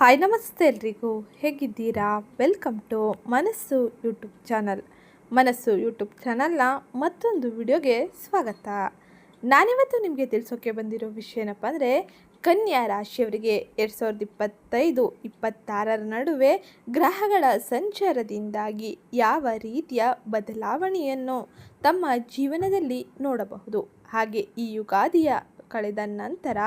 Hi, ನಮಸ್ತೆ ಎಲ್ರಿಗೂ. ಹೇಗಿದ್ದೀರಾ? Welcome to Manassu YouTube channel. ಮನಸ್ಸು ಯೂಟ್ಯೂಬ್ ಚಾನಲ್ನ ಮತ್ತೊಂದು ವಿಡಿಯೋಗೆ ಸ್ವಾಗತ. ನಾನಿವತ್ತು ನಿಮಗೆ ತಿಳಿಸೋಕೆ ಬಂದಿರೋ ವಿಷಯ ಏನಪ್ಪ ಅಂದರೆ, ಕನ್ಯಾ ರಾಶಿಯವರಿಗೆ ಎರಡು ಸಾವಿರದ ಇಪ್ಪತ್ತೈದು, ಇಪ್ಪತ್ತಾರರ ನಡುವೆ ಗ್ರಹಗಳ ಸಂಚಾರದಿಂದಾಗಿ ಯಾವ ರೀತಿಯ ಬದಲಾವಣೆಯನ್ನು ತಮ್ಮ ಜೀವನದಲ್ಲಿ ನೋಡಬಹುದು. ಹಾಗೆ ಈ ಯುಗಾದಿಯ ಕಳೆದ ನಂತರ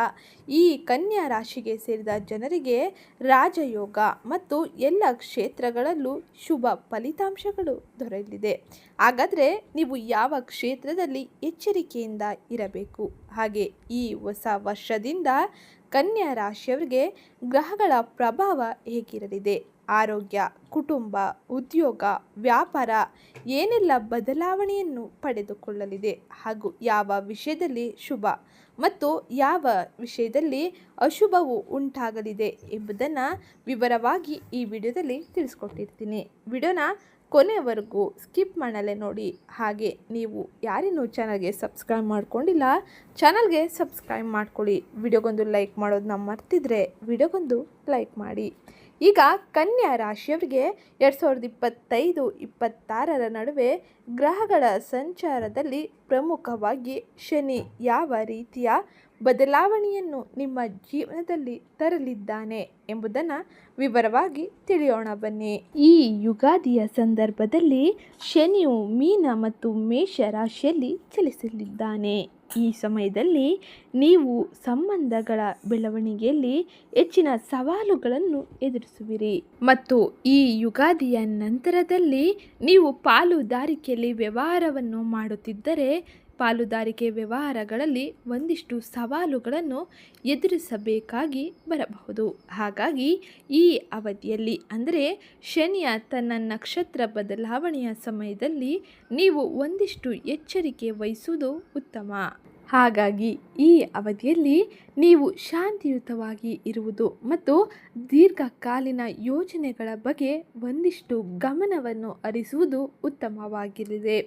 ಈ ಕನ್ಯಾ ರಾಶಿಗೆ ಸೇರಿದ ಜನರಿಗೆ ರಾಜಯೋಗ ಮತ್ತು ಎಲ್ಲ ಕ್ಷೇತ್ರಗಳಲ್ಲೂ ಶುಭ ಫಲಿತಾಂಶಗಳು ದೊರೆಯಲಿದೆ. ಹಾಗಾದರೆ ನೀವು ಯಾವ ಕ್ಷೇತ್ರದಲ್ಲಿ ಎಚ್ಚರಿಕೆಯಿಂದ ಇರಬೇಕು? ಹಾಗೆ ಈ ಹೊಸ ವರ್ಷದಿಂದ ಕನ್ಯಾ ರಾಶಿಯವರಿಗೆ ಗ್ರಹಗಳ ಪ್ರಭಾವ ಹೇಗಿರಲಿದೆ? ಆರೋಗ್ಯ, ಕುಟುಂಬ, ಉದ್ಯೋಗ, ವ್ಯಾಪಾರ ಏನೆಲ್ಲ ಬದಲಾವಣೆಯನ್ನು ಪಡೆದುಕೊಳ್ಳಲಿದೆ ಹಾಗೂ ಯಾವ ವಿಷಯದಲ್ಲಿ ಶುಭ ಮತ್ತು ಯಾವ ವಿಷಯದಲ್ಲಿ ಅಶುಭವು ಉಂಟಾಗಲಿದೆ ಎಂಬುದನ್ನು ವಿವರವಾಗಿ ಈ ವಿಡಿಯೋದಲ್ಲಿ ತಿಳಿಸ್ಕೊಟ್ಟಿರ್ತೀನಿ. ವಿಡಿಯೋನ ಕೊನೆಯವರೆಗೂ ಸ್ಕಿಪ್ ಮಾಡಲೇ ನೋಡಿ. ಹಾಗೆ ನೀವು ಯಾರೇನೂ ಚಾನಲ್ಗೆ ಸಬ್ಸ್ಕ್ರೈಬ್ ಮಾಡ್ಕೊಂಡಿಲ್ಲ, ಚಾನಲ್ಗೆ ಸಬ್ಸ್ಕ್ರೈಬ್ ಮಾಡ್ಕೊಳ್ಳಿ. ವಿಡಿಯೋಗೊಂದು ಲೈಕ್ ಮಾಡೋದನ್ನ ಮರ್ತಿದ್ರೆ ವಿಡಿಯೋಗೊಂದು ಲೈಕ್ ಮಾಡಿ. ಈಗ ಕನ್ಯಾ ರಾಶಿಯವರಿಗೆ ಎರಡು ಸಾವಿರದ ಇಪ್ಪತ್ತೈದು, ಇಪ್ಪತ್ತಾರರ ನಡುವೆ ಗ್ರಹಗಳ ಸಂಚಾರದಲ್ಲಿ ಪ್ರಮುಖವಾಗಿ ಶನಿ ಯಾವ ರೀತಿಯ ಬದಲಾವಣೆಯನ್ನು ನಿಮ್ಮ ಜೀವನದಲ್ಲಿ ತರಲಿದ್ದಾನೆ ಎಂಬುದನ್ನು ವಿವರವಾಗಿ ತಿಳಿಯೋಣ ಬನ್ನಿ. ಈ ಯುಗಾದಿಯ ಸಂದರ್ಭದಲ್ಲಿ ಶನಿಯು ಮೀನ ಮತ್ತು ಮೇಷ ರಾಶಿಯಲ್ಲಿ ಚಲಿಸಲಿದ್ದಾನೆ. ಈ ಸಮಯದಲ್ಲಿ ನೀವು ಸಂಬಂಧಗಳ ಬೆಳವಣಿಗೆಯಲ್ಲಿ ಹೆಚ್ಚಿನ ಸವಾಲುಗಳನ್ನು ಎದುರಿಸುವಿರಿ. ಮತ್ತು ಈ ಯುಗಾದಿಯ ನಂತರದಲ್ಲಿ ನೀವು ಪಾಲುದಾರಿಕೆಯಲ್ಲಿ ವ್ಯವಹಾರವನ್ನು ಮಾಡುತ್ತಿದ್ದರೆ ಪಾಲುದಾರಿಕೆ ವ್ಯವಹಾರಗಳಲ್ಲಿ ಒಂದಿಷ್ಟು ಸವಾಲುಗಳನ್ನು ಎದುರಿಸಬೇಕಾಗಿ ಬರಬಹುದು. ಹಾಗಾಗಿ ಈ ಅವಧಿಯಲ್ಲಿ ಅಂದರೆ ಶನಿಯ ತನ್ನ ನಕ್ಷತ್ರ ಬದಲಾವಣೆಯ ಸಮಯದಲ್ಲಿ ನೀವು ಒಂದಿಷ್ಟು ಎಚ್ಚರಿಕೆ ವಹಿಸುವುದು ಉತ್ತಮ. ಹಾಗಾಗಿ ಈ ಅವಧಿಯಲ್ಲಿ ನೀವು ಶಾಂತಿಯುತವಾಗಿ ಇರುವುದು ಮತ್ತು ದೀರ್ಘಕಾಲೀನ ಯೋಜನೆಗಳ ಬಗ್ಗೆ ಒಂದಿಷ್ಟು ಗಮನವನ್ನು ಹರಿಸುವುದು ಉತ್ತಮವಾಗಿರಲಿದೆ.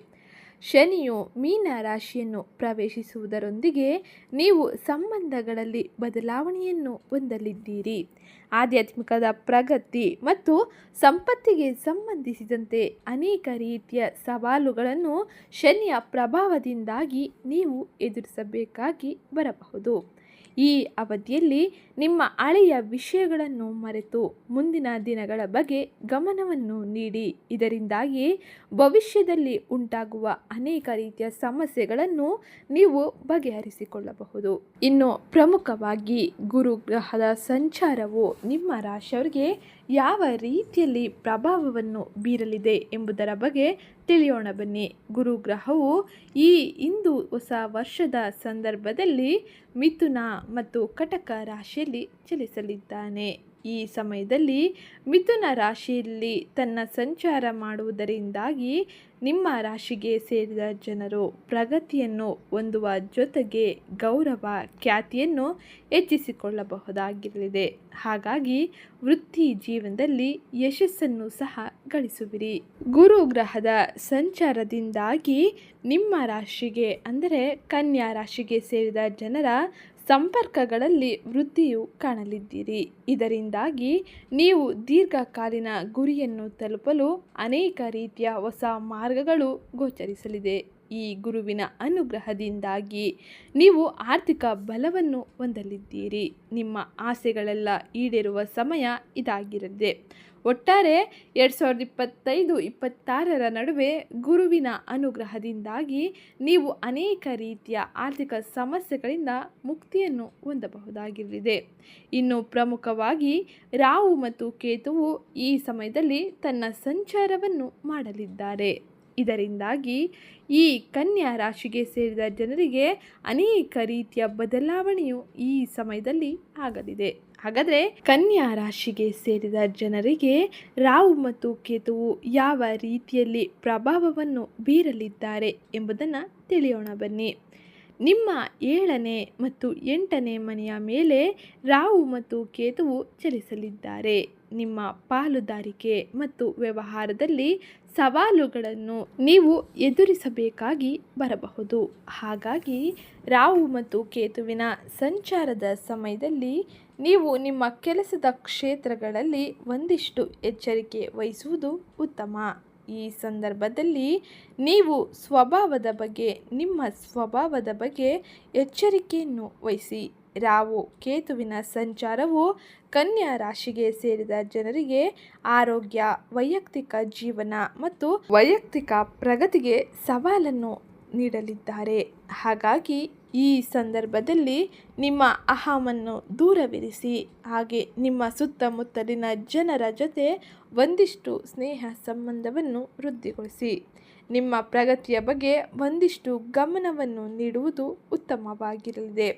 ಶನಿಯು ಮೀನ ರಾಶಿಯನ್ನು ಪ್ರವೇಶಿಸುವುದರೊಂದಿಗೆ ನೀವು ಸಂಬಂಧಗಳಲ್ಲಿ ಬದಲಾವಣೆಯನ್ನು ಹೊಂದಲಿದ್ದೀರಿ. ಆಧ್ಯಾತ್ಮಿಕದ ಪ್ರಗತಿ ಮತ್ತು ಸಂಪತ್ತಿಗೆ ಸಂಬಂಧಿಸಿದಂತೆ ಅನೇಕ ರೀತಿಯ ಸವಾಲುಗಳನ್ನು ಶನಿಯ ಪ್ರಭಾವದಿಂದಾಗಿ ನೀವು ಎದುರಿಸಬೇಕಾಗಿ ಬರಬಹುದು. ಈ ಅವಧಿಯಲ್ಲಿ ನಿಮ್ಮ ಹಳೆಯ ವಿಷಯಗಳನ್ನು ಮರೆತು ಮುಂದಿನ ದಿನಗಳ ಬಗ್ಗೆ ಗಮನವನ್ನು ನೀಡಿ. ಇದರಿಂದಾಗಿ ಭವಿಷ್ಯದಲ್ಲಿ ಉಂಟಾಗುವ ಅನೇಕ ರೀತಿಯ ಸಮಸ್ಯೆಗಳನ್ನು ನೀವು ಬಗೆಹರಿಸಿಕೊಳ್ಳಬಹುದು. ಇನ್ನು ಪ್ರಮುಖವಾಗಿ ಗುರು ಗ್ರಹದ ಸಂಚಾರವು ನಿಮ್ಮ ರಾಶಿಯವರಿಗೆ ಯಾವ ರೀತಿಯಲ್ಲಿ ಪ್ರಭಾವವನ್ನು ಬೀರಲಿದೆ ಎಂಬುದರ ಬಗ್ಗೆ ತಿಳಿಯೋಣ ಬನ್ನಿ. ಗುರುಗ್ರಹವು ಈ ಇಂದು ಹೊಸ ವರ್ಷದ ಸಂದರ್ಭದಲ್ಲಿ ಮಿಥುನ ಮತ್ತು ಕಟಕ ರಾಶಿಯಲ್ಲಿ ಚಲಿಸಲಿದ್ದಾನೆ. ಈ ಸಮಯದಲ್ಲಿ ಮಿಥುನ ರಾಶಿಯಲ್ಲಿ ತನ್ನ ಸಂಚಾರ ಮಾಡುವುದರಿಂದಾಗಿ ನಿಮ್ಮ ರಾಶಿಗೆ ಸೇರಿದ ಜನರು ಪ್ರಗತಿಯನ್ನು ಹೊಂದುವ ಜೊತೆಗೆ ಗೌರವ, ಖ್ಯಾತಿಯನ್ನು ಹೆಚ್ಚಿಸಿಕೊಳ್ಳಬಹುದಾಗಿರಲಿದೆ. ಹಾಗಾಗಿ ವೃತ್ತಿ ಜೀವನದಲ್ಲಿ ಯಶಸ್ಸನ್ನು ಸಹ ಗಳಿಸುವಿರಿ. ಗುರು ಗ್ರಹದ ಸಂಚಾರದಿಂದಾಗಿ ನಿಮ್ಮ ರಾಶಿಗೆ, ಅಂದರೆ ಕನ್ಯಾ ರಾಶಿಗೆ ಸೇರಿದ ಜನರ ಸಂಪರ್ಕಗಳಲ್ಲಿ ವೃದ್ಧಿಯು ಕಾಣಲಿದ್ದೀರಿ. ಇದರಿಂದಾಗಿ ನೀವು ದೀರ್ಘಕಾಲೀನ ಗುರಿಯನ್ನು ತಲುಪಲು ಅನೇಕ ರೀತಿಯ ಹೊಸ ಮಾರ್ಗಗಳು ಗೋಚರಿಸಲಿದೆ. ಈ ಗುರುವಿನ ಅನುಗ್ರಹದಿಂದಾಗಿ ನೀವು ಆರ್ಥಿಕ ಬಲವನ್ನು ಹೊಂದಲಿದ್ದೀರಿ. ನಿಮ್ಮ ಆಸೆಗಳೆಲ್ಲ ಈಡೇರುವ ಸಮಯ ಇದಾಗಿರಲಿದೆ ಒಟ್ಟಾರೆ ಎರಡು ಸಾವಿರದ ಇಪ್ಪತ್ತೈದು, ಇಪ್ಪತ್ತಾರರ ನಡುವೆ ಗುರುವಿನ ಅನುಗ್ರಹದಿಂದಾಗಿ ನೀವು ಅನೇಕ ರೀತಿಯ ಆರ್ಥಿಕ ಸಮಸ್ಯೆಗಳಿಂದ ಮುಕ್ತಿಯನ್ನು ಹೊಂದಬಹುದಾಗಿರಲಿದೆ. ಇನ್ನು ಪ್ರಮುಖವಾಗಿ ರಾಹು ಮತ್ತು ಕೇತುವು ಈ ಸಮಯದಲ್ಲಿ ತನ್ನ ಸಂಚಾರವನ್ನು ಮಾಡಲಿದ್ದಾರೆ. ಇದರಿಂದಾಗಿ ಈ ಕನ್ಯಾ ರಾಶಿಗೆ ಸೇರಿದ ಜನರಿಗೆ ಅನೇಕ ರೀತಿಯ ಬದಲಾವಣೆಯು ಈ ಸಮಯದಲ್ಲಿ ಆಗಲಿದೆ. ಹಾಗಾದರೆ ಕನ್ಯಾ ರಾಶಿಗೆ ಸೇರಿದ ಜನರಿಗೆ ರಾಹು ಮತ್ತು ಕೇತುವು ಯಾವ ರೀತಿಯಲ್ಲಿ ಪ್ರಭಾವವನ್ನು ಬೀರಲಿದ್ದಾರೆ ಎಂಬುದನ್ನು ತಿಳಿಯೋಣ ಬನ್ನಿ. ನಿಮ್ಮ ಏಳನೇ ಮತ್ತು ಎಂಟನೇ ಮನೆಯ ಮೇಲೆ ರಾಹು ಮತ್ತು ಕೇತುವು ಚಲಿಸಲಿದ್ದಾರೆ. ನಿಮ್ಮ ಪಾಲುದಾರಿಕೆ ಮತ್ತು ವ್ಯವಹಾರದಲ್ಲಿ ಸವಾಲುಗಳನ್ನು ನೀವು ಎದುರಿಸಬೇಕಾಗಿ ಬರಬಹುದು. ಹಾಗಾಗಿ ರಾಹು ಮತ್ತು ಕೇತುವಿನ ಸಂಚಾರದ ಸಮಯದಲ್ಲಿ ನೀವು ನಿಮ್ಮ ಕೆಲಸದ ಕ್ಷೇತ್ರಗಳಲ್ಲಿ ಒಂದಿಷ್ಟು ಎಚ್ಚರಿಕೆ ವಹಿಸುವುದು ಉತ್ತಮ. ಈ ಸಂದರ್ಭದಲ್ಲಿ ನೀವು ಸ್ವಭಾವದ ಬಗ್ಗೆ, ನಿಮ್ಮ ಸ್ವಭಾವದ ಬಗ್ಗೆ ಎಚ್ಚರಿಕೆಯನ್ನು ವಹಿಸಿ. ರಾವು ಕೇತುವಿನ ಸಂಚಾರವು ಕನ್ಯಾ ರಾಶಿಗೆ ಸೇರಿದ ಜನರಿಗೆ ಆರೋಗ್ಯ, ವೈಯಕ್ತಿಕ ಜೀವನ ಮತ್ತು ವೈಯಕ್ತಿಕ ಪ್ರಗತಿಗೆ ಸವಾಲನ್ನು ನೀಡಲಿದ್ದಾರೆ. ಹಾಗಾಗಿ ಈ ಸಂದರ್ಭದಲ್ಲಿ ನಿಮ್ಮ ಅಹಮನ್ನು ದೂರವಿರಿಸಿ, ಹಾಗೆ ನಿಮ್ಮ ಸುತ್ತಮುತ್ತಲಿನ ಜನರ ಜೊತೆ ಒಂದಿಷ್ಟು ಸ್ನೇಹ ಸಂಬಂಧವನ್ನು ವೃದ್ಧಿಗೊಳಿಸಿ. ನಿಮ್ಮ ಪ್ರಗತಿಯ ಬಗ್ಗೆ ಒಂದಿಷ್ಟು ಗಮನವನ್ನು ನೀಡುವುದು ಉತ್ತಮವಾಗಿರಲಿದೆ.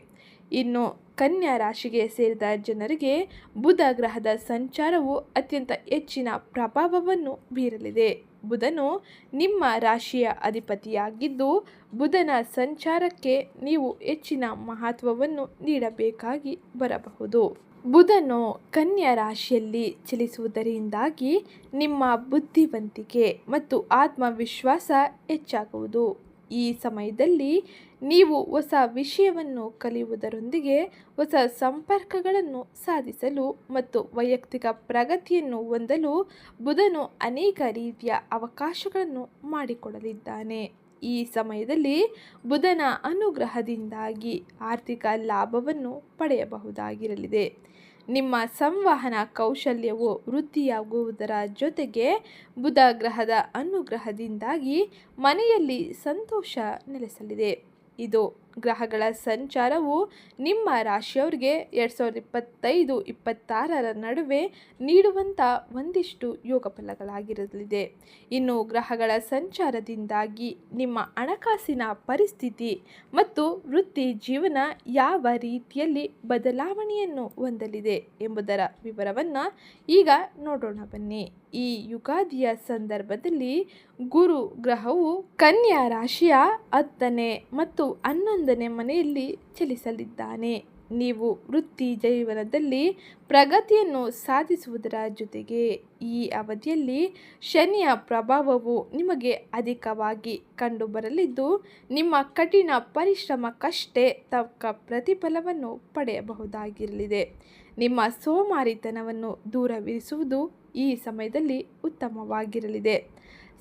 ಇನ್ನು ಕನ್ಯಾ ರಾಶಿಗೆ ಸೇರಿದ ಜನರಿಗೆ ಬುಧ ಗ್ರಹದ ಸಂಚಾರವು ಅತ್ಯಂತ ಹೆಚ್ಚಿನ ಪ್ರಭಾವವನ್ನು ಬೀರಲಿದೆ. ಬುಧನು ನಿಮ್ಮ ರಾಶಿಯ ಅಧಿಪತಿಯಾಗಿದ್ದು, ಬುಧನ ಸಂಚಾರಕ್ಕೆ ನೀವು ಹೆಚ್ಚಿನ ಮಹತ್ವವನ್ನು ನೀಡಬೇಕಾಗಿ ಬರಬಹುದು. ಬುಧನು ಕನ್ಯಾ ರಾಶಿಯಲ್ಲಿ ಚಲಿಸುವುದರಿಂದಾಗಿ ನಿಮ್ಮ ಬುದ್ಧಿವಂತಿಕೆ ಮತ್ತು ಆತ್ಮವಿಶ್ವಾಸ ಹೆಚ್ಚಾಗುವುದು. ಈ ಸಮಯದಲ್ಲಿ ನೀವು ಹೊಸ ವಿಷಯವನ್ನು ಕಲಿಯುವುದರೊಂದಿಗೆ ಹೊಸ ಸಂಪರ್ಕಗಳನ್ನು ಸಾಧಿಸಲು ಮತ್ತು ವೈಯಕ್ತಿಕ ಪ್ರಗತಿಯನ್ನು ಹೊಂದಲು ಬುಧನು ಅನೇಕ ರೀತಿಯ ಅವಕಾಶಗಳನ್ನು ಮಾಡಿಕೊಡಲಿದ್ದಾನೆ. ಈ ಸಮಯದಲ್ಲಿ ಬುಧನ ಅನುಗ್ರಹದಿಂದಾಗಿ ಆರ್ಥಿಕ ಲಾಭವನ್ನು ಪಡೆಯಬಹುದಾಗಿರಲಿದೆ. ನಿಮ್ಮ ಸಂವಹನ ಕೌಶಲ್ಯವು ವೃದ್ಧಿಯಾಗುವುದರ ಜೊತೆಗೆ ಬುಧ ಗ್ರಹದ ಅನುಗ್ರಹದಿಂದಾಗಿ ಮನೆಯಲ್ಲಿ ಸಂತೋಷ ನೆಲೆಸಲಿದೆ. ಇದು ಗ್ರಹಗಳ ಸಂಚಾರವು ನಿಮ್ಮ ರಾಶಿಯವರಿಗೆ ಎರಡು ಸಾವಿರದ ಇಪ್ಪತ್ತೈದು, ಇಪ್ಪತ್ತಾರರ ನಡುವೆ ನೀಡುವಂಥ ಒಂದಿಷ್ಟು ಯೋಗ ಫಲಗಳಾಗಿರಲಿದೆ. ಇನ್ನು ಗ್ರಹಗಳ ಸಂಚಾರದಿಂದಾಗಿ ನಿಮ್ಮ ಹಣಕಾಸಿನ ಪರಿಸ್ಥಿತಿ ಮತ್ತು ವೃತ್ತಿ ಜೀವನ ಯಾವ ರೀತಿಯಲ್ಲಿ ಬದಲಾವಣೆಯನ್ನು ಹೊಂದಲಿದೆ ಎಂಬುದರ ವಿವರವನ್ನು ಈಗ ನೋಡೋಣ ಬನ್ನಿ. ಈ ಯುಗಾದಿಯ ಸಂದರ್ಭದಲ್ಲಿ ಗುರು ಗ್ರಹವು ಕನ್ಯಾ ರಾಶಿಯ ಹತ್ತನೇ ಮತ್ತು ಹನ್ನೊಂದನೇ ಮನೆಯಲ್ಲಿ ಚಲಿಸಲಿದ್ದಾನೆ. ನೀವು ವೃತ್ತಿ ಜೀವನದಲ್ಲಿ ಪ್ರಗತಿಯನ್ನು ಸಾಧಿಸುವುದರ ಜೊತೆಗೆ ಈ ಅವಧಿಯಲ್ಲಿ ಶನಿಯ ಪ್ರಭಾವವು ನಿಮಗೆ ಅಧಿಕವಾಗಿ ಕಂಡುಬರಲಿದ್ದು, ನಿಮ್ಮ ಕಠಿಣ ಪರಿಶ್ರಮಕ್ಕಷ್ಟೇ ತಕ್ಕ ಪ್ರತಿಫಲವನ್ನು ಪಡೆಯಬಹುದಾಗಿರಲಿದೆ. ನಿಮ್ಮ ಸೋಮಾರಿತನವನ್ನು ದೂರವಿರಿಸುವುದು ಈ ಸಮಯದಲ್ಲಿ ಉತ್ತಮವಾಗಿರಲಿದೆ.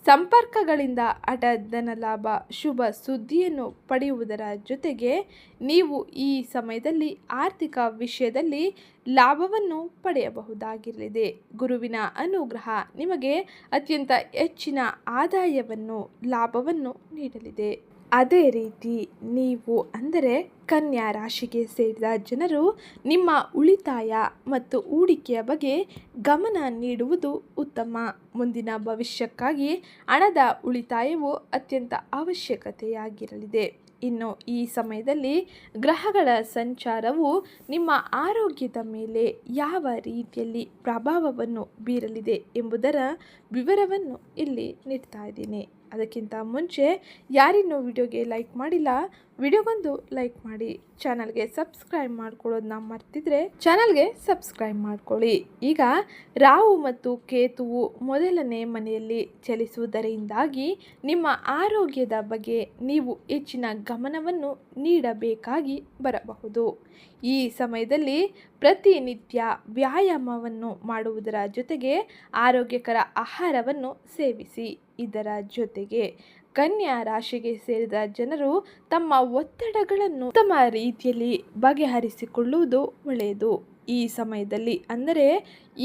ಸಂಪರ್ಕಗಳಿಂದ ಅಟದನ ಲಾಭ ಶುಭ ಸುದ್ದಿಯನ್ನು ಪಡೆಯುವುದರ ಜೊತೆಗೆ ನೀವು ಈ ಸಮಯದಲ್ಲಿ ಆರ್ಥಿಕ ವಿಷಯದಲ್ಲಿ ಲಾಭವನ್ನು ಪಡೆಯಬಹುದಾಗಿರಲಿದೆ. ಗುರುವಿನ ಅನುಗ್ರಹ ನಿಮಗೆ ಅತ್ಯಂತ ಹೆಚ್ಚಿನ ಆದಾಯವನ್ನು, ಲಾಭವನ್ನು ನೀಡಲಿದೆ. ಅದೇ ರೀತಿ ನೀವು ಅಂದರೆ ಕನ್ಯಾ ರಾಶಿಗೆ ಸೇರಿದ ಜನರು ನಿಮ್ಮ ಉಳಿತಾಯ ಮತ್ತು ಹೂಡಿಕೆಯ ಬಗ್ಗೆ ಗಮನ ನೀಡುವುದು ಉತ್ತಮ. ಮುಂದಿನ ಭವಿಷ್ಯಕ್ಕಾಗಿ ಹಣದ ಉಳಿತಾಯವು ಅತ್ಯಂತ ಅವಶ್ಯಕತೆಯಾಗಿರಲಿದೆ. ಇನ್ನು ಈ ಸಮಯದಲ್ಲಿ ಗ್ರಹಗಳ ಸಂಚಾರವು ನಿಮ್ಮ ಆರೋಗ್ಯದ ಮೇಲೆ ಯಾವ ರೀತಿಯಲ್ಲಿ ಪ್ರಭಾವವನ್ನು ಬೀರಲಿದೆ ಎಂಬುದರ ವಿವರವನ್ನು ಇಲ್ಲಿ ನೀಡ್ತಾ ಇದ್ದೀನಿ. ಅದಕ್ಕಿಂತ ಮುಂಚೆ ಯಾರಿನ್ನೂ ವಿಡಿಯೋಗೆ ಲೈಕ್ ಮಾಡಿಲ್ಲ, ವಿಡಿಯೋಗೊಂದು ಲೈಕ್ ಮಾಡಿ, ಚಾನಲ್ಗೆ ಸಬ್ಸ್ಕ್ರೈಬ್ ಮಾಡ್ಕೊಳ್ಳೋದನ್ನ ಮರ್ತಿದ್ರೆ ಚಾನಲ್ಗೆ ಸಬ್ಸ್ಕ್ರೈಬ್ ಮಾಡ್ಕೊಳ್ಳಿ. ಈಗ ರಾಹು ಮತ್ತು ಕೇತುವು ಮೊದಲನೇ ಮನೆಯಲ್ಲಿ ಚಲಿಸುವುದರಿಂದಾಗಿ ನಿಮ್ಮ ಆರೋಗ್ಯದ ಬಗ್ಗೆ ನೀವು ಹೆಚ್ಚಿನ ಗಮನವನ್ನು ನೀಡಬೇಕಾಗಿ ಬರಬಹುದು. ಈ ಸಮಯದಲ್ಲಿ ಪ್ರತಿನಿತ್ಯ ವ್ಯಾಯಾಮವನ್ನು ಮಾಡುವುದರ ಜೊತೆಗೆ ಆರೋಗ್ಯಕರ ಆಹಾರವನ್ನು ಸೇವಿಸಿ. ಇದರ ಜೊತೆಗೆ ಕನ್ಯಾ ರಾಶಿಗೆ ಸೇರಿದ ಜನರು ತಮ್ಮ ಒತ್ತಡಗಳನ್ನು ಉತ್ತಮ ರೀತಿಯಲ್ಲಿ ಬಗೆಹರಿಸಿಕೊಳ್ಳುವುದು ಒಳ್ಳೆಯದು. ಈ ಸಮಯದಲ್ಲಿ. ಅಂದರೆ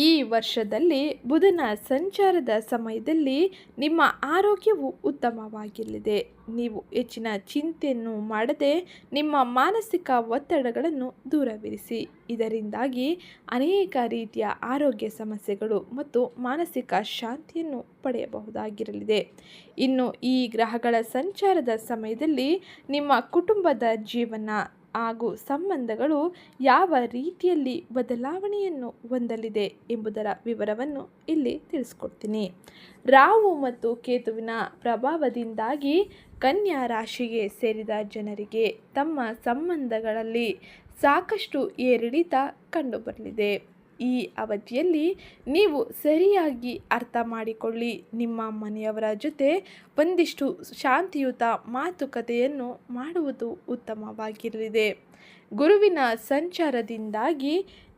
ಈ ವರ್ಷದಲ್ಲಿ ಬುಧನ ಸಂಚಾರದ ಸಮಯದಲ್ಲಿ ನಿಮ್ಮ ಆರೋಗ್ಯವು ಉತ್ತಮವಾಗಿರಲಿದೆ. ನೀವು ಹೆಚ್ಚಿನ ಚಿಂತೆಯನ್ನು ಮಾಡದೆ ನಿಮ್ಮ ಮಾನಸಿಕ ಒತ್ತಡಗಳನ್ನು ದೂರವಿರಿಸಿ. ಇದರಿಂದಾಗಿ ಅನೇಕ ರೀತಿಯ ಆರೋಗ್ಯ ಸಮಸ್ಯೆಗಳು ಮತ್ತು ಮಾನಸಿಕ ಶಾಂತಿಯನ್ನು ಪಡೆಯಬಹುದಾಗಿರಲಿದೆ. ಇನ್ನು ಈ ಗ್ರಹಗಳ ಸಂಚಾರದ ಸಮಯದಲ್ಲಿ ನಿಮ್ಮ ಕುಟುಂಬದ ಜೀವನ ಹಾಗೂ ಸಂಬಂಧಗಳು ಯಾವ ರೀತಿಯಲ್ಲಿ ಬದಲಾವಣೆಯನ್ನು ಹೊಂದಲಿದೆ ಎಂಬುದರ ವಿವರವನ್ನು ಇಲ್ಲಿ ತಿಳಿಸ್ಕೊಡ್ತೀನಿ. ರಾಹು ಮತ್ತು ಕೇತುವಿನ ಪ್ರಭಾವದಿಂದಾಗಿ ಕನ್ಯಾ ರಾಶಿಗೆ ಸೇರಿದ ಜನರಿಗೆ ತಮ್ಮ ಸಂಬಂಧಗಳಲ್ಲಿ ಸಾಕಷ್ಟು ಏರಿಳಿತ ಕಂಡುಬರಲಿದೆ. ಈ ಅವಧಿಯಲ್ಲಿ ನೀವು ಸರಿಯಾಗಿ ಅರ್ಥ ಮಾಡಿಕೊಳ್ಳಿ. ನಿಮ್ಮ ಮನೆಯವರ ಜೊತೆ ಒಂದಿಷ್ಟು ಶಾಂತಿಯುತ ಮಾತುಕತೆಯನ್ನು ಮಾಡುವುದು ಉತ್ತಮವಾಗಿರಲಿದೆ. ಗುರುವಿನ ಸಂಚಾರದಿಂದಾಗಿ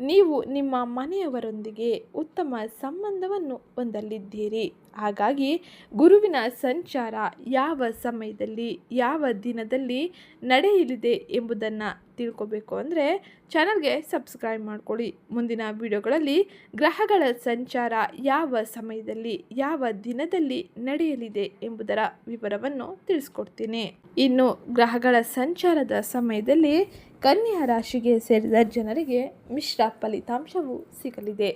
ನೀವು ನಿಮ್ಮ ಮನೆಯವರೊಂದಿಗೆ ಉತ್ತಮ ಸಂಬಂಧವನ್ನು ಹೊಂದಲಿದ್ದೀರಿ. ಹಾಗಾಗಿ ಗುರುವಿನ ಸಂಚಾರ ಯಾವ ಸಮಯದಲ್ಲಿ, ಯಾವ ದಿನದಲ್ಲಿ ನಡೆಯಲಿದೆ ಎಂಬುದನ್ನು ತಿಳ್ಕೊಬೇಕು ಅಂದರೆ ಚಾನಲ್ಗೆ ಸಬ್ಸ್ಕ್ರೈಬ್ ಮಾಡ್ಕೊಳ್ಳಿ. ಮುಂದಿನ ವಿಡಿಯೋಗಳಲ್ಲಿ ಗ್ರಹಗಳ ಸಂಚಾರ ಯಾವ ಸಮಯದಲ್ಲಿ, ಯಾವ ದಿನದಲ್ಲಿ ನಡೆಯಲಿದೆ ಎಂಬುದರ ವಿವರವನ್ನು ತಿಳಿಸ್ಕೊಡ್ತೀನಿ. ಇನ್ನು ಗ್ರಹಗಳ ಸಂಚಾರದ ಸಮಯದಲ್ಲಿ ಕನ್ಯಾ ರಾಶಿಗೆ ಸೇರಿದ ಜನರಿಗೆ ಮಿಶ್ರ ಫಲಿತಾಂಶವು ಸಿಗಲಿದೆ.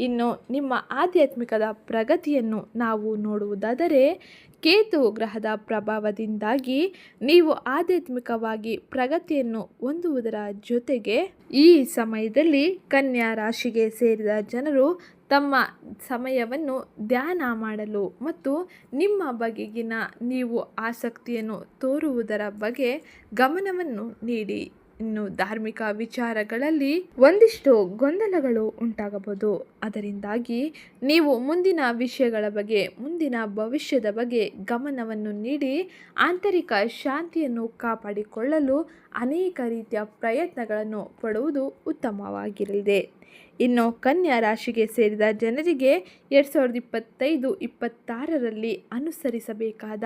ಇನ್ನು ನಿಮ್ಮ ಆಧ್ಯಾತ್ಮಿಕದ ಪ್ರಗತಿಯನ್ನು ನಾವು ನೋಡುವುದಾದರೆ, ಕೇತು ಗ್ರಹದ ಪ್ರಭಾವದಿಂದಾಗಿ ನೀವು ಆಧ್ಯಾತ್ಮಿಕವಾಗಿ ಪ್ರಗತಿಯನ್ನು ಹೊಂದುವುದರ ಜೊತೆಗೆ, ಈ ಸಮಯದಲ್ಲಿ ಕನ್ಯಾ ರಾಶಿಗೆ ಸೇರಿದ ಜನರು ತಮ್ಮ ಸಮಯವನ್ನು ಧ್ಯಾನ ಮಾಡಲು ಮತ್ತು ನಿಮ್ಮ ಬಗೆಗಿನ ನೀವು ಆಸಕ್ತಿಯನ್ನು ತೋರುವುದರ ಬಗ್ಗೆ ಗಮನವನ್ನು ನೀಡಿ. ಇನ್ನು ಧಾರ್ಮಿಕ ವಿಚಾರಗಳಲ್ಲಿ ಒಂದಿಷ್ಟು ಗೊಂದಲಗಳು ಉಂಟಾಗಬಹುದು. ಅದರಿಂದಾಗಿ ನೀವು ಮುಂದಿನ ವಿಷಯಗಳ ಬಗ್ಗೆ, ಮುಂದಿನ ಭವಿಷ್ಯದ ಬಗ್ಗೆ ಗಮನವನ್ನು ನೀಡಿ, ಆಂತರಿಕ ಶಾಂತಿಯನ್ನು ಕಾಪಾಡಿಕೊಳ್ಳಲು ಅನೇಕ ರೀತಿಯ ಪ್ರಯತ್ನಗಳನ್ನು ಪಡುವುದು ಉತ್ತಮವಾಗಿರಲಿದೆ. ಇನ್ನು ಕನ್ಯಾ ರಾಶಿಗೆ ಸೇರಿದ ಜನರಿಗೆ ಎರಡು ಸಾವಿರದ ಇಪ್ಪತ್ತೈದು, ಇಪ್ಪತ್ತಾರರಲ್ಲಿ ಅನುಸರಿಸಬೇಕಾದ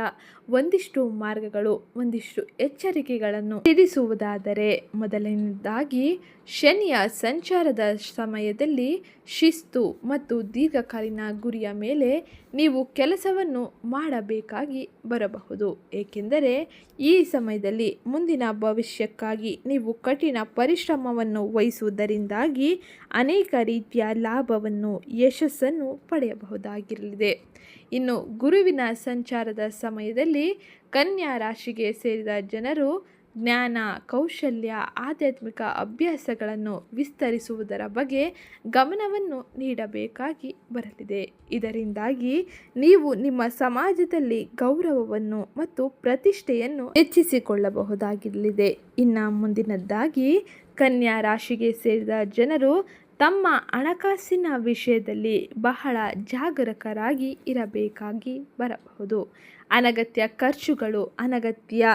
ಒಂದಿಷ್ಟು ಮಾರ್ಗಗಳು, ಒಂದಿಷ್ಟು ಎಚ್ಚರಿಕೆಗಳನ್ನು ತಿಳಿಸುವುದಾದರೆ, ಮೊದಲನೇದಾಗಿ ಶನಿಯ ಸಂಚಾರದ ಸಮಯದಲ್ಲಿ ಶಿಸ್ತು ಮತ್ತು ದೀರ್ಘಕಾಲೀನ ಗುರಿಯ ಮೇಲೆ ನೀವು ಕೆಲಸವನ್ನು ಮಾಡಬೇಕಾಗಿ ಬರಬಹುದು. ಏಕೆಂದರೆ ಈ ಸಮಯದಲ್ಲಿ ಮುಂದಿನ ಭವಿಷ್ಯಕ್ಕಾಗಿ ನೀವು ಕಠಿಣ ಪರಿಶ್ರಮವನ್ನು ವಹಿಸುವುದರಿಂದಾಗಿ ಅನೇಕ ರೀತಿಯ ಲಾಭವನ್ನು, ಯಶಸ್ಸನ್ನು ಪಡೆಯಬಹುದಾಗಿರಲಿದೆ. ಇನ್ನು ಗುರುವಿನ ಸಂಚಾರದ ಸಮಯದಲ್ಲಿ ಕನ್ಯಾ ರಾಶಿಗೆ ಸೇರಿದ ಜನರು ಜ್ಞಾನ, ಕೌಶಲ್ಯ, ಆಧ್ಯಾತ್ಮಿಕ ಅಭ್ಯಾಸಗಳನ್ನು ವಿಸ್ತರಿಸುವುದರ ಬಗ್ಗೆ ಗಮನವನ್ನು ನೀಡಬೇಕಾಗಿ ಬರಲಿದೆ. ಇದರಿಂದಾಗಿ ನೀವು ನಿಮ್ಮ ಸಮಾಜದಲ್ಲಿ ಗೌರವವನ್ನು ಮತ್ತು ಪ್ರತಿಷ್ಠೆಯನ್ನು ಹೆಚ್ಚಿಸಿಕೊಳ್ಳಬಹುದಾಗಿರಲಿದೆ ಇನ್ನು ಮುಂದಿನದ್ದಾಗಿ, ಕನ್ಯಾ ರಾಶಿಗೆ ಸೇರಿದ ಜನರು ತಮ್ಮ ಹಣಕಾಸಿನ ವಿಷಯದಲ್ಲಿ ಬಹಳ ಜಾಗರೂಕರಾಗಿ ಇರಬೇಕಾಗಿ ಬರಬಹುದು. ಅನಗತ್ಯ ಖರ್ಚುಗಳು, ಅನಗತ್ಯ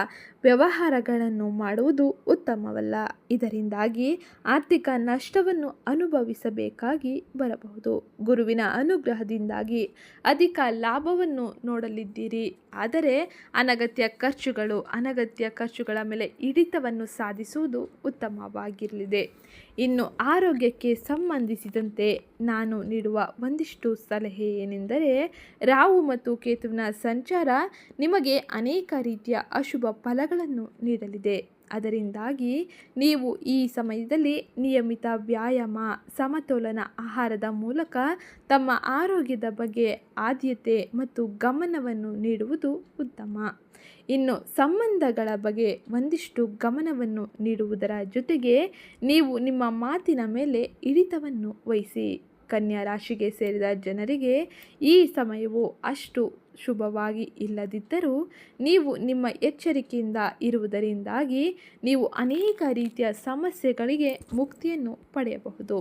ವ್ಯವಹಾರಗಳನ್ನು ಮಾಡುವುದು ಉತ್ತಮವಲ್ಲ. ಇದರಿಂದಾಗಿ ಆರ್ಥಿಕ ನಷ್ಟವನ್ನು ಅನುಭವಿಸಬೇಕಾಗಿ ಬರಬಹುದು. ಗುರುವಿನ ಅನುಗ್ರಹದಿಂದಾಗಿ ಅಧಿಕ ಲಾಭವನ್ನು ನೋಡಲಿದ್ದೀರಿ. ಆದರೆ ಅನಗತ್ಯ ಖರ್ಚುಗಳು, ಅನಗತ್ಯ ಖರ್ಚುಗಳ ಮೇಲೆ ಹಿಡಿತವನ್ನು ಸಾಧಿಸುವುದು ಉತ್ತಮವಾಗಿರಲಿದೆ. ಇನ್ನು ಆರೋಗ್ಯಕ್ಕೆ ಸಂಬಂಧಿಸಿದಂತೆ ನಾನು ನೀಡುವ ಒಂದಿಷ್ಟು ಸಲಹೆ ಏನೆಂದರೆ, ರಾಹು ಮತ್ತು ಕೇತುವಿನ ಸಂಚಾರ ನಿಮಗೆ ಅನೇಕ ರೀತಿಯ ಅಶುಭ ಫಲಗಳನ್ನು ನೀಡಲಿದೆ. ಅದರಿಂದಾಗಿ ನೀವು ಈ ಸಮಯದಲ್ಲಿ ನಿಯಮಿತ ವ್ಯಾಯಾಮ, ಸಮತೋಲನ ಆಹಾರದ ಮೂಲಕ ತಮ್ಮ ಆರೋಗ್ಯದ ಬಗ್ಗೆ ಆದ್ಯತೆ ಮತ್ತು ಗಮನವನ್ನು ನೀಡುವುದು ಉತ್ತಮ. ಇನ್ನು ಸಂಬಂಧಗಳ ಬಗ್ಗೆ ಒಂದಿಷ್ಟು ಗಮನವನ್ನು ನೀಡುವುದರ ಜೊತೆಗೆ ನೀವು ನಿಮ್ಮ ಮಾತಿನ ಮೇಲೆ ಹಿಡಿತವನ್ನು ವಹಿಸಿ. ಕನ್ಯಾ ರಾಶಿಗೆ ಸೇರಿದ ಜನರಿಗೆ ಈ ಸಮಯವು ಅಷ್ಟು ಶುಭವಾಗಿ ಇಲ್ಲದಿದ್ದರೂ ನೀವು ನಿಮ್ಮ ಎಚ್ಚರಿಕೆಯಿಂದ ಇರುವುದರಿಂದಾಗಿ ನೀವು ಅನೇಕ ರೀತಿಯ ಸಮಸ್ಯೆಗಳಿಗೆ ಮುಕ್ತಿಯನ್ನು ಪಡೆಯಬಹುದು.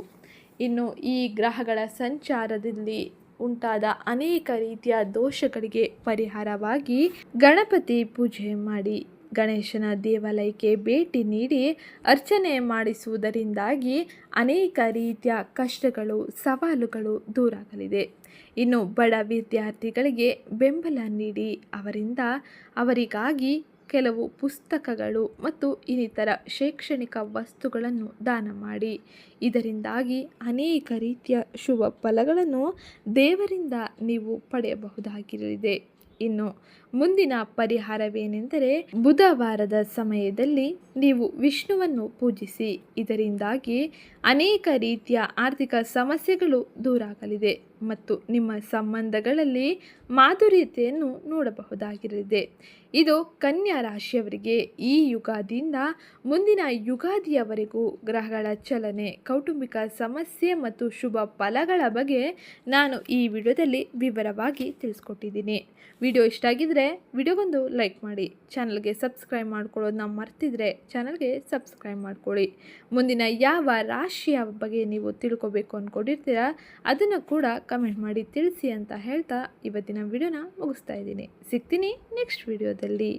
ಇನ್ನು ಈ ಗ್ರಹಗಳ ಸಂಚಾರದಲ್ಲಿ ಉಂಟಾದ ಅನೇಕ ರೀತಿಯ ದೋಷಗಳಿಗೆ ಪರಿಹಾರವಾಗಿ ಗಣಪತಿ ಪೂಜೆ ಮಾಡಿ, ಗಣೇಶನ ದೇವಾಲಯಕ್ಕೆ ಭೇಟಿ ನೀಡಿ, ಅರ್ಚನೆ ಮಾಡಿಸುವುದರಿಂದಾಗಿ ಅನೇಕ ರೀತಿಯ ಕಷ್ಟಗಳು, ಸವಾಲುಗಳು ದೂರಾಗಲಿದೆ. ಇನ್ನು ಬಡ ವಿದ್ಯಾರ್ಥಿಗಳಿಗೆ ಬೆಂಬಲ ನೀಡಿ ಅವರಿಂದ ಅವರಿಗಾಗಿ ಕೆಲವು ಪುಸ್ತಕಗಳು ಮತ್ತು ಇನ್ನಿತರ ಶೈಕ್ಷಣಿಕ ವಸ್ತುಗಳನ್ನು ದಾನ ಮಾಡಿ. ಇದರಿಂದಾಗಿ ಅನೇಕ ರೀತಿಯ ಶುಭ ಫಲಗಳನ್ನು ದೇವರಿಂದ ನೀವು ಪಡೆಯಬಹುದಾಗಿರಲಿದೆ. ಇನ್ನು ಮುಂದಿನ ಪರಿಹಾರವೇನೆಂದರೆ ಬುಧವಾರದ ಸಮಯದಲ್ಲಿ ನೀವು ವಿಷ್ಣುವನ್ನು ಪೂಜಿಸಿ. ಇದರಿಂದಾಗಿ ಅನೇಕ ರೀತಿಯ ಆರ್ಥಿಕ ಸಮಸ್ಯೆಗಳು ದೂರಾಗಲಿದೆ. ಮತ್ತು ನಿಮ್ಮ ಸಂಬಂಧಗಳಲ್ಲಿ ಮಾಧುರ್ಯತೆಯನ್ನು ನೋಡಬಹುದಾಗಿರಲಿದೆ. ಇದು ಕನ್ಯಾ ರಾಶಿಯವರಿಗೆ ಈ ಯುಗಾದಿಯಿಂದ ಮುಂದಿನ ಯುಗಾದಿಯವರೆಗೂ ಗ್ರಹಗಳ ಚಲನೆ, ಕೌಟುಂಬಿಕ ಸಮಸ್ಯೆ ಮತ್ತು ಶುಭ ಫಲಗಳ ಬಗ್ಗೆ ನಾನು ಈ ವಿಡಿಯೋದಲ್ಲಿ ವಿವರವಾಗಿ ತಿಳಿಸ್ಕೊಟ್ಟಿದ್ದೀನಿ. ವಿಡಿಯೋ ಇಷ್ಟ ಆಗಿದ್ದರೆ ವಿಡಿಯೋಗೊಂದು ಲೈಕ್ ಮಾಡಿ, ಚಾನಲ್ಗೆ ಸಬ್ಸ್ಕ್ರೈಬ್ ಮಾಡ್ಕೊಳ್ಳೋದನ್ನ ಮರ್ತಿದ್ರೆ ಚಾನಲ್ಗೆ ಸಬ್ಸ್ಕ್ರೈಬ್ ಮಾಡ್ಕೊಳ್ಳಿ. ಮುಂದಿನ ಯಾವ ರಾಶಿಯ ಬಗ್ಗೆ ನೀವು ತಿಳ್ಕೊಬೇಕು ಅಂದ್ಕೊಂಡಿರ್ತೀರಾ ಅದನ್ನು ಕೂಡ ಕಮೆಂಟ್ ಮಾಡಿ ತಿಳಿಸಿ ಅಂತ ಹೇಳ್ತಾ ಇವತ್ತಿನ ವಿಡಿಯೋನ ಮುಗಿಸ್ತಾ ಇದ್ದೀನಿ. ಸಿಗ್ತೀನಿ ನೆಕ್ಸ್ಟ್ ವಿಡಿಯೋದಲ್ಲಿ.